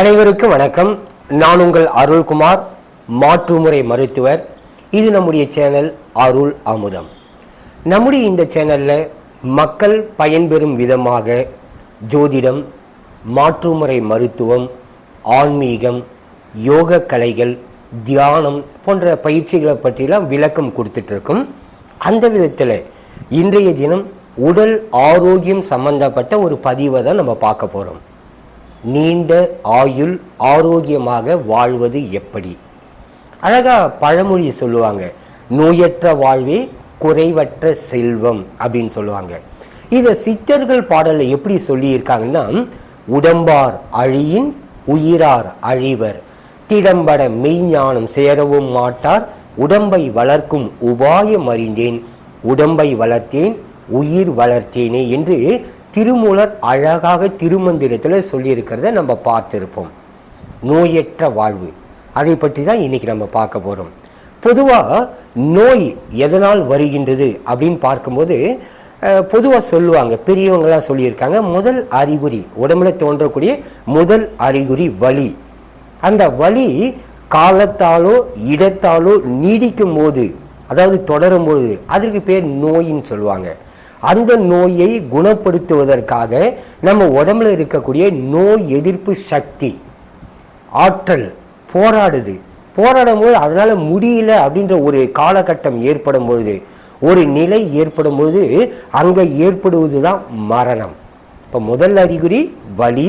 அனைவருக்கும் வணக்கம். நான் உங்கள் அருள்குமார் மாற்றுமுறை மருத்துவர். இது நம்முடைய சேனல் அருள் அமுதம். நம்முடைய இந்த சேனலில் மக்கள் பயன்பெறும் விதமாக ஜோதிடம் மாற்றுமுறை மருத்துவம் ஆன்மீகம் யோக கலைகள் தியானம் போன்ற பயிற்சிகளை பற்றிலாம் விளக்கம் கொடுத்துட்ருக்கும். அந்த விதத்தில் இன்றைய தினம் உடல் ஆரோக்கியம் சம்பந்தப்பட்ட ஒரு பதிவை தான் நம்ம பார்க்க போகிறோம் நீண்ட ஆயுள் ஆரோக்கியமாக வாழ்வது எப்படி? அழகா பழமொழி சொல்லுவாங்க நோயற்ற வாழ்வே குறைவற்ற செல்வம் அப்படின்னு சொல்லுவாங்க. இதை சித்தர்கள் பாடலில் எப்படி சொல்லியிருக்காங்கன்னா உடம்பார் அழியின் உயிரார் அழிவர் திடம்பட மெய்ஞானம் சேரவும் மாட்டார் உடம்பை வளர்க்கும் உபாயம் அறிந்தேன் உடம்பை வளர்த்தேன் உயிர் வளர்த்தேனே என்று திருமூலர் அழகாக திருமந்திரத்தில் சொல்லியிருக்கிறத நம்ம பார்த்துருப்போம். நோயற்ற வாழ்வு. அதை பற்றி தான் இன்னைக்கு நம்ம பார்க்க போகிறோம் பொதுவாக நோய் எதனால் வருகின்றது அப்படின்னு பார்க்கும்போது பொதுவாக சொல்லுவாங்க. பெரியவங்களாம் சொல்லியிருக்காங்க முதல் அறிகுறி உடம்புல தோன்றக்கூடிய முதல் அறிகுறி வலி. அந்த வலி காலத்தாலோ இடத்தாலோ நீடிக்கும் போது அதாவது தொடரும் போது அதற்கு பேர் நோயின்னு சொல்லுவாங்க. அந்த நோயை குணப்படுத்துவதற்காக நம்ம உடம்புல இருக்கக்கூடிய நோய் எதிர்ப்பு சக்தி ஆற்றல் போராடுது. போராடும் போது அதனால முடியல அப்படின்ற ஒரு காலகட்டம் ஏற்படும் பொழுது ஒரு நிலை ஏற்படும் பொழுது அங்க ஏற்படுவது தான் மரணம். இப்போ முதல் அறிகுறி வலி.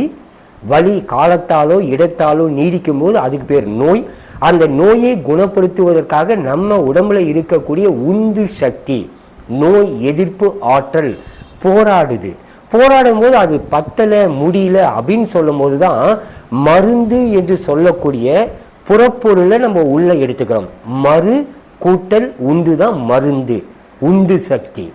வலி காலத்தாலோ இடத்தாலோ நீடிக்கும் போது அதுக்கு பேர் நோய். அந்த நோயை குணப்படுத்துவதற்காக நம்ம உடம்புல இருக்கக்கூடிய உந்து சக்தி. நோய் எதிர்ப்பு ஆற்றல் போராடுது. போராடும் போது அது பத்தலை முடியல அப்படின்னு சொல்லும் போது தான் மருந்து என்று சொல்லக்கூடிய புறப்பொருளை நம்ம உள்ள எடுத்துக்கிறோம். மறு கூட்டல் உந்து தான் மருந்து உந்து சக்தி.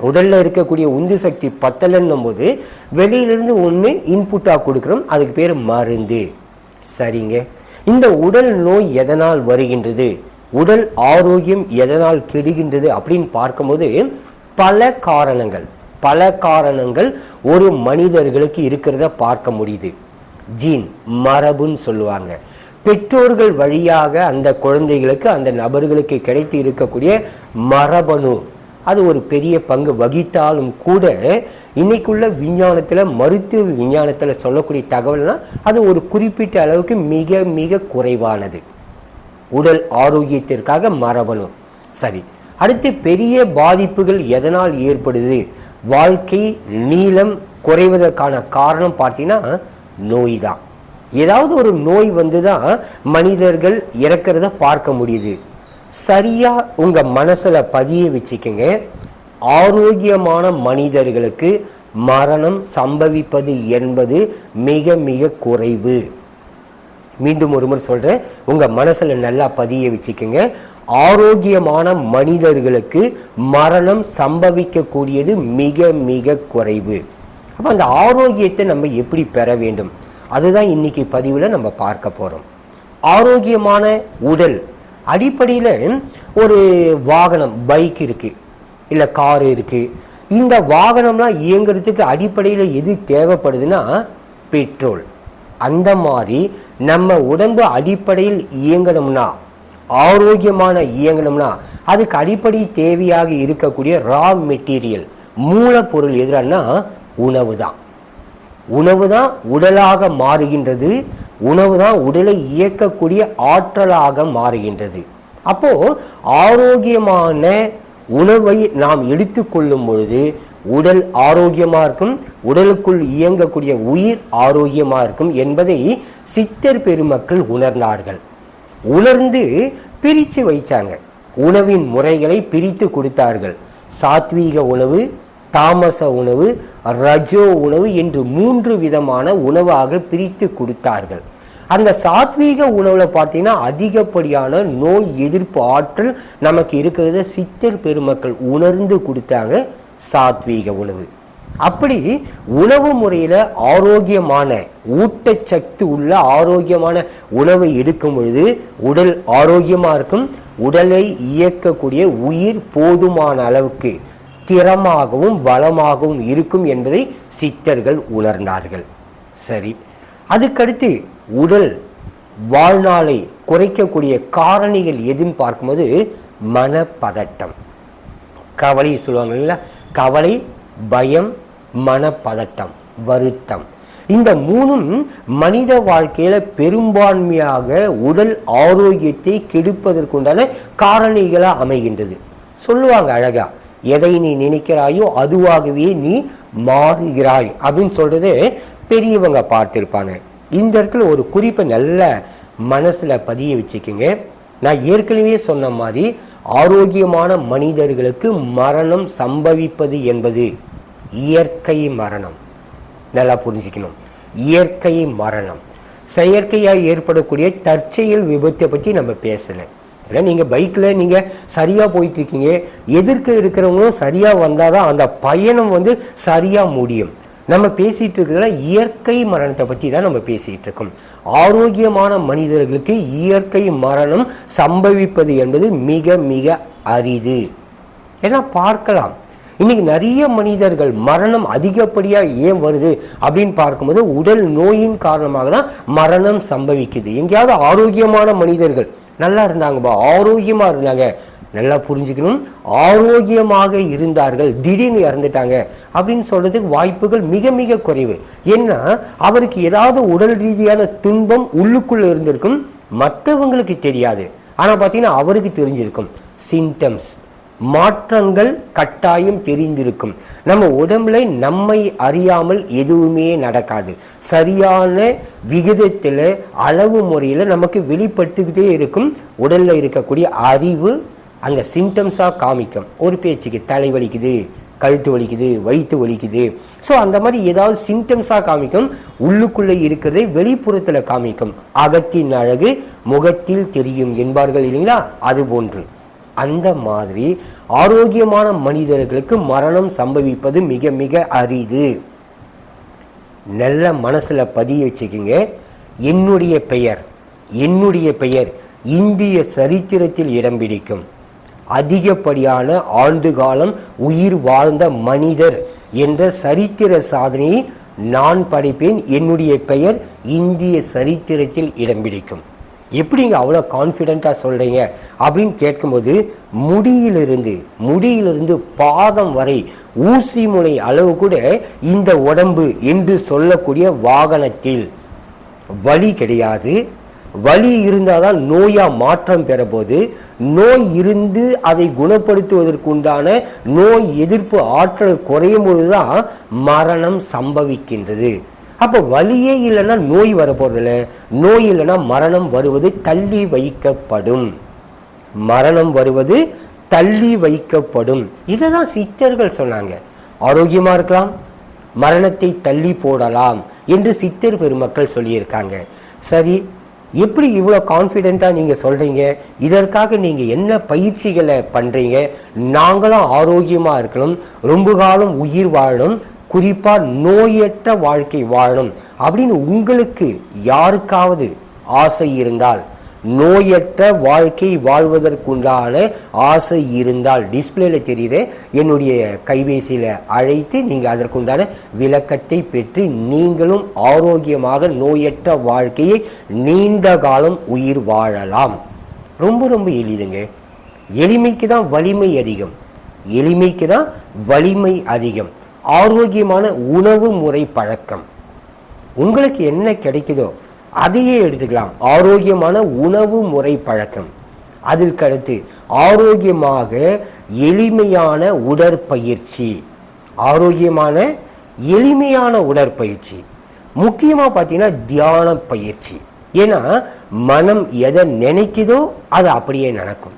உடலில் இருக்கக்கூடிய உந்து சக்தி பத்தலைன்னும் போது வெளியிலிருந்து ஒன்று இன்புட்டாக கொடுக்குறோம். அதுக்கு பேர் மருந்து. சரிங்க. இந்த உடல் நோய் எதனால் வருகின்றது? உடல் ஆரோக்கியம் எதனால் கெடுகின்றது அப்படின்னு பார்க்கும்போது பல காரணங்கள் பல காரணங்கள் ஒரு மனிதர்களுக்கு இருக்கிறத பார்க்க முடியுது. ஜீன் மரபுன்னு சொல்லுவாங்க. பெற்றோர்கள் வழியாக அந்த குழந்தைகளுக்கு அந்த நபர்களுக்கு கிடைத்து இருக்கக்கூடிய மரபணு அது ஒரு பெரிய பங்கு வகித்தாலும் கூட இன்னைக்குள்ள விஞ்ஞானத்தில் மருத்துவ விஞ்ஞானத்தில் சொல்லக்கூடிய தகவல்னால் அது ஒரு குறிப்பிட்ட அளவுக்கு மிக மிக குறைவானது. உடல் ஆரோக்கியத்திற்காக மரபணு. சரி அடுத்து பெரிய பாதிப்புகள் எதனால் ஏற்படுது? வாழ்க்கை நீளம் குறைவதற்கான காரணம் பார்த்தீங்கன்னா நோய் தான் ஏதாவது ஒரு நோய் வந்து தான் மனிதர்கள் இறக்கிறத பார்க்க முடியுது. சரியாக உங்கள் மனசில் பதிய வச்சுக்கோங்க. ஆரோக்கியமான மனிதர்களுக்கு மரணம் சம்பவிப்பது என்பது மிக மிக குறைவு. மீண்டும் ஒரு முறை சொல்கிறேன் உங்கள் மனசில் நல்லா பதிய வச்சுக்கோங்க. ஆரோக்கியமான மனிதர்களுக்கு மரணம் சம்பவிக்கக்கூடியது மிக மிக குறைவு. அப்போ அந்த ஆரோக்கியத்தை நம்ம எப்படி பெற வேண்டும்? அதுதான் இன்னைக்கு பதிவில் நம்ம பார்க்க போகிறோம் ஆரோக்கியமான உடல். அடிப்படையில் ஒரு வாகனம் பைக் இருக்குது இல்லை கார் இருக்குது இந்த வாகனம்லாம் இயங்குறதுக்கு அடிப்படையில் எது தேவைப்படுதுன்னா பெட்ரோல். அந்த மாதிரி நம்ம உடம்பு அடிப்படையில் இயங்கணும்னா ஆரோக்கியமான இயங்கணும்னா அதுக்கு அடிப்படை தேவையாக இருக்கக்கூடிய ரா மெட்டீரியல் மூலப்பொருள் எதிரானா உணவு தான் உணவு தான் உடலாக மாறுகின்றது உணவு தான் உடலை இயக்கக்கூடிய ஆற்றலாக மாறுகின்றது. அப்போ ஆரோக்கியமான உணவை நாம் எடுத்துக்கொள்ளும் பொழுது உடல் ஆரோக்கியமாக இருக்கும் உடலுக்குள் இயங்கக்கூடிய உயிர் ஆரோக்கியமாக இருக்கும் என்பதை சித்தர் பெருமக்கள் உணர்ந்தார்கள். உணர்ந்து பிரித்து வைச்சாங்க உணவின் முறைகளை பிரித்து கொடுத்தார்கள். சாத்வீக உணவு தாமச உணவு ரஜோ உணவு என்று மூன்று விதமான உணவாக பிரித்து கொடுத்தார்கள். அந்த சாத்வீக உணவில் பார்த்தீங்கன்னா அதிகப்படியான நோய் எதிர்ப்பு ஆற்றல் நமக்கு இருக்கிறத சித்தர் பெருமக்கள் உணர்ந்து கொடுத்தாங்க. சாத்வீக உணவு. அப்படி உணவு முறையில ஆரோக்கியமான ஊட்டச்சத்து உள்ள ஆரோக்கியமான உணவை எடுக்கும் பொழுது உடல் ஆரோக்கியமாக இருக்கும். உடலை இயக்கக்கூடிய உயிர் போதுமான அளவுக்கு திறமாகவும் வளமாகவும் இருக்கும் என்பதை சித்தர்கள் உணர்ந்தார்கள். சரி அதுக்கடுத்து உடல் வாழ்நாளை குறைக்கக்கூடிய காரணிகள் எதுன்னு பார்க்கும்போது மனப்பதட்டம். கவலை சொல்லுவாங்க இல்ல கவலை பயம் மனப்பதட்டம் வருத்தம். இந்த மூணும் மனித வாழ்க்கையில பெரும்பான்மையாக உடல் ஆரோக்கியத்தை கெடுப்பதற்குண்டான காரணிகளா அமைகின்றது. சொல்லுவாங்க அழகா எதை நீ நினைக்கிறாயோ அதுவாகவே நீ மாறுகிறாய் அப்படின்னு சொல்றது பெரியவங்க பார்த்திருப்பாங்க. இந்த இடத்துல ஒரு குறிப்பை நல்ல மனசுல பதிய வச்சுக்கோங்க. நான் ஏற்கனவே சொன்ன மாதிரி ஆரோக்கியமான மனிதர்களுக்கு மரணம் சம்பவிப்பது என்பது இயற்கை மரணம். நல்லா புரிஞ்சுக்கணும். இயற்கை மரணம். செயற்கையாக ஏற்படக்கூடிய தற்செயல் விபத்தை பற்றி நம்ம பேசலை. ஏன்னா நீங்கள் பைக்கில் நீங்கள் சரியாக போயிட்டு இருக்கீங்க. எதிர்க்க இருக்கிறவங்களும் சரியாக வந்தால் தான் அந்த பயணம் வந்து சரியாக முடியும். நம்ம பேசிகிட்டு இருக்கிறதுல இயற்கை மரணத்தை பற்றி தான் நம்ம பேசிகிட்டு இருக்கோம். ஆரோக்கியமான மனிதர்களுக்கு இயற்கை மரணம் சம்பவிப்பது என்பது மிக மிக அரிது. ஏன்னா பார்க்கலாம். இன்னைக்கு நிறைய மனிதர்கள் மரணம் அதிகப்படியாக ஏன் வருது அப்படின்னு பார்க்கும்போது உடல் நோயின் காரணமாக தான் மரணம் சம்பவிக்குது. எங்கேயாவது ஆரோக்கியமான மனிதர்கள் நல்லா இருந்தாங்கப்பா ஆரோக்கியமாக இருந்தாங்க நல்லா புரிஞ்சுக்கணும். ஆரோக்கியமாக இருந்தார்கள். திடீர்னு இறந்துட்டாங்க. அப்படின்னு சொல்றதுக்கு வாய்ப்புகள் மிக மிக குறைவு. ஏன்னா அவருக்கு ஏதாவது உடல் ரீதியான துன்பம் உள்ளுக்குள்ள இருந்திருக்கும். மற்றவங்களுக்கு தெரியாது. ஆனா பார்த்தீங்கன்னா அவருக்கு தெரிஞ்சிருக்கும். சிம்டம்ஸ் மாற்றங்கள் கட்டாயம் தெரிந்திருக்கும். நம்ம உடம்புல நம்மை அறியாமல் எதுவுமே நடக்காது. சரியான விகிதத்தில் அளவு முறையில் நமக்கு வெளிப்பட்டுக்கிட்டே இருக்கும். உடலில் இருக்கக்கூடிய அறிவு அந்த சிம்டம்ஸாக காமிக்கும். ஒரு பேச்சுக்கு தலை வலிக்குது கழுத்து வலிக்குது வயிற்று வலிக்குது. ஸோ அந்த மாதிரி ஏதாவது சிம்டம்ஸாக காமிக்கும். உள்ளுக்குள்ளே இருக்கிறதை வெளிப்புறத்தில் காமிக்கும். அகத்தின் அழகு முகத்தில் தெரியும் என்பார்கள் இல்லைங்களா? அது போன்று. அந்த மாதிரி ஆரோக்கியமான மனிதர்களுக்கு மரணம் சம்பவிப்பது மிக மிக அரிது. நல்ல மனசில் பதிய வச்சுக்கிங்க. என்னுடைய பெயர் என்னுடைய பெயர் இந்திய சரித்திரத்தில் இடம் பிடிக்கும். அதிகப்படியான ஆண்டு காலம் உயிர் வாழ்ந்த மனிதர் என்ற சரித்திர சாதனையை நான் படைப்பேன். என்னுடைய பெயர் இந்திய சரித்திரத்தில் இடம் பிடிக்கும். எப்படிங்க அவ்வளோ கான்ஃபிடெண்ட்டாக சொல்கிறீங்க அப்படின்னு கேட்கும்போது முடியிலிருந்து முடியிலிருந்து பாதம் வரை ஊசி முனை அளவு கூட இந்த உடம்பு என்று சொல்லக்கூடிய வாகனத்தில் வழி கிடையாது. வலி இருந்தால் தான் நோயாக மாற்றம் பெறபோது நோய் இருந்து அதை குணப்படுத்துவதற்குண்டான நோய் எதிர்ப்பு ஆற்றல் குறையும் பொழுதுதான் மரணம் சம்பவிக்கின்றது. அப்போ வலியே இல்லைன்னா நோய் வரப்போறதில்ல. நோய் இல்லைன்னா மரணம் வருவது தள்ளி வைக்கப்படும். மரணம் வருவது தள்ளி வைக்கப்படும். இதை தான் சித்தர்கள் சொன்னாங்க. ஆரோக்கியமாக இருக்கலாம் மரணத்தை தள்ளி போடலாம் என்று சித்தர் பெருமக்கள் சொல்லியிருக்காங்க. சரி எப்படி இவ்வளோ கான்ஃபிடெண்ட்டாக நீங்கள் சொல்கிறீங்க இதற்காக நீங்கள் என்ன பயிற்சிகளை பண்ணுறீங்க நாங்களும் ஆரோக்கியமாக இருக்கணும். ரொம்ப காலம் உயிர் வாழணும். குறிப்பாக நோயற்ற வாழ்க்கை வாழணும். அப்படின்னு உங்களுக்கு யாருக்காவது ஆசை இருந்தால் நோயற்ற வாழ்க்கை வாழ்வதற்குண்டான ஆசை இருந்தால் டிஸ்பிளேல தெரிகிற என்னுடைய கைபேசியில் அழைத்து நீங்கள் அதற்குண்டான விளக்கத்தை பெற்று நீங்களும் ஆரோக்கியமாக நோயற்ற வாழ்க்கையை நீண்ட காலம் உயிர் வாழலாம். ரொம்ப ரொம்ப எளிதுங்க. எளிமைக்கு தான் வலிமை அதிகம். எளிமைக்கு தான் வலிமை அதிகம். ஆரோக்கியமான உணவு முறை பழக்கம். உங்களுக்கு என்ன கிடைக்குதோ அதையே எடுத்துக்கலாம். ஆரோக்கியமான உணவு முறை பழக்கம். அதற்கடுத்து ஆரோக்கியமாக எளிமையான உடற்பயிற்சி. ஆரோக்கியமான எளிமையான உடற்பயிற்சி. முக்கியமாக பார்த்தீங்கன்னா தியான பயிற்சி. ஏன்னா மனம் எதை நினைக்குதோ அது அப்படியே நடக்கும்.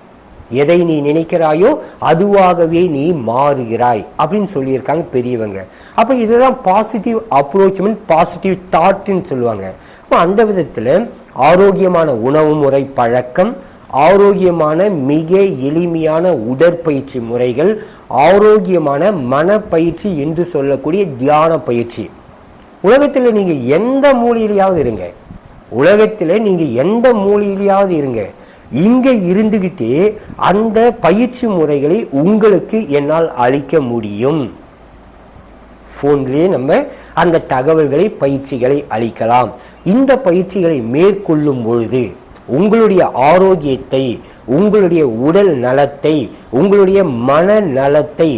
எதை நீ நினைக்கிறாயோ அதுவாகவே நீ மாறுகிறாய் அப்படின்னு சொல்லியிருக்காங்க பெரியவங்க. அப்போ இதுதான் பாசிட்டிவ் அப்ரோச்மெண்ட் பாசிட்டிவ் தாட்டுன்னு சொல்லுவாங்க. அப்போ அந்த விதத்தில் ஆரோக்கியமான உணவு முறை பழக்கம் ஆரோக்கியமான மிக எளிமையான உடற்பயிற்சி முறைகள் ஆரோக்கியமான மனப்பயிற்சி என்று சொல்லக்கூடிய தியான பயிற்சி. உலகத்தில் நீங்கள் எந்த மூலையிலையாவது இருங்க. உலகத்தில் நீங்கள் எந்த மூலையிலையாவது இருங்க. இங்கே இருந்துக்கிட்டே அந்த பயிற்சி முறைகளை உங்களுக்கு என்னால் அளிக்க முடியும். ஃபோன்லேயே நம்ம அந்த தகவல்களை பயிற்சிகளை அளிக்கலாம். இந்த பயிற்சிகளை மேற்கொள்ளும் பொழுது உங்களுடைய ஆரோக்கியத்தை உங்களுடைய உடல் நலத்தை உங்களுடைய மன நலத்தை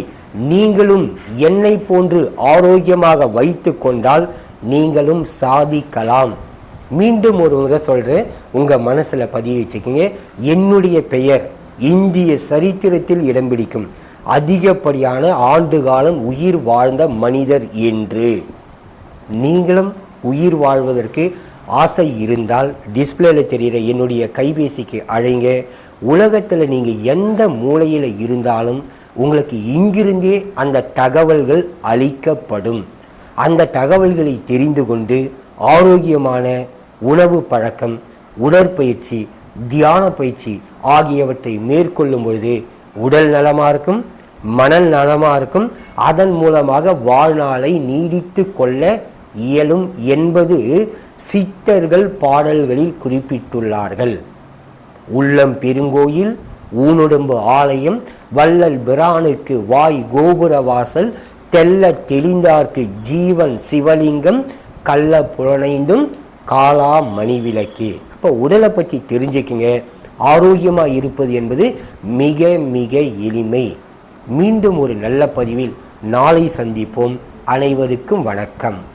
நீங்களும் என்னை போன்று ஆரோக்கியமாக வைத்து கொண்டால் நீங்களும் சாதிக்கலாம். மீண்டும் ஒரு முறை சொல்கிறேன் உங்கள் மனசில் பதிய வச்சுக்கோங்க. என்னுடைய பெயர் இந்திய சரித்திரத்தில் இடம் பிடிக்கும். அதிகப்படியான ஆண்டு காலம் உயிர் வாழ்ந்த மனிதர் என்று. நீங்களும் உயிர் வாழ்வதற்கு ஆசை இருந்தால் டிஸ்பிளேல தெரிகிற என்னுடைய கைபேசிக்கு அழைங்க. உலகத்தில் நீங்கள் எந்த மூலையில் இருந்தாலும் உங்களுக்கு இங்கிருந்தே அந்த தகவல்கள் அளிக்கப்படும். அந்த தகவல்களை தெரிந்து கொண்டு ஆரோக்கியமான உணவு பழக்கம் உடற்பயிற்சி தியான பயிற்சி ஆகியவற்றை மேற்கொள்ளும் பொழுது உடல் நலமாக இருக்கும் மனல் நலமாக இருக்கும். அதன் மூலமாக வாழ்நாளை நீடித்து கொள்ள இயலும் என்பது சித்தர்கள் பாடல்களில் குறிப்பிட்டுள்ளார்கள். உள்ளம் பெருங்கோயில் ஊனுடம்பு ஆலயம் வள்ளல் பிரானுக்கு வாய் கோபுர வாசல் தெல்ல தெளிந்தார்க்கு ஜீவன் சிவலிங்கம் கள்ள புலனைந்தும் காலா மணி விளக்கு அப்போ உடலை பற்றி தெரிஞ்சுக்குங்க. ஆரோக்கியமாக இருப்பது என்பது மிக மிக எளிமை. மீண்டும் ஒரு நல்ல பதிவில் நாளை சந்திப்போம். அனைவருக்கும் வணக்கம்.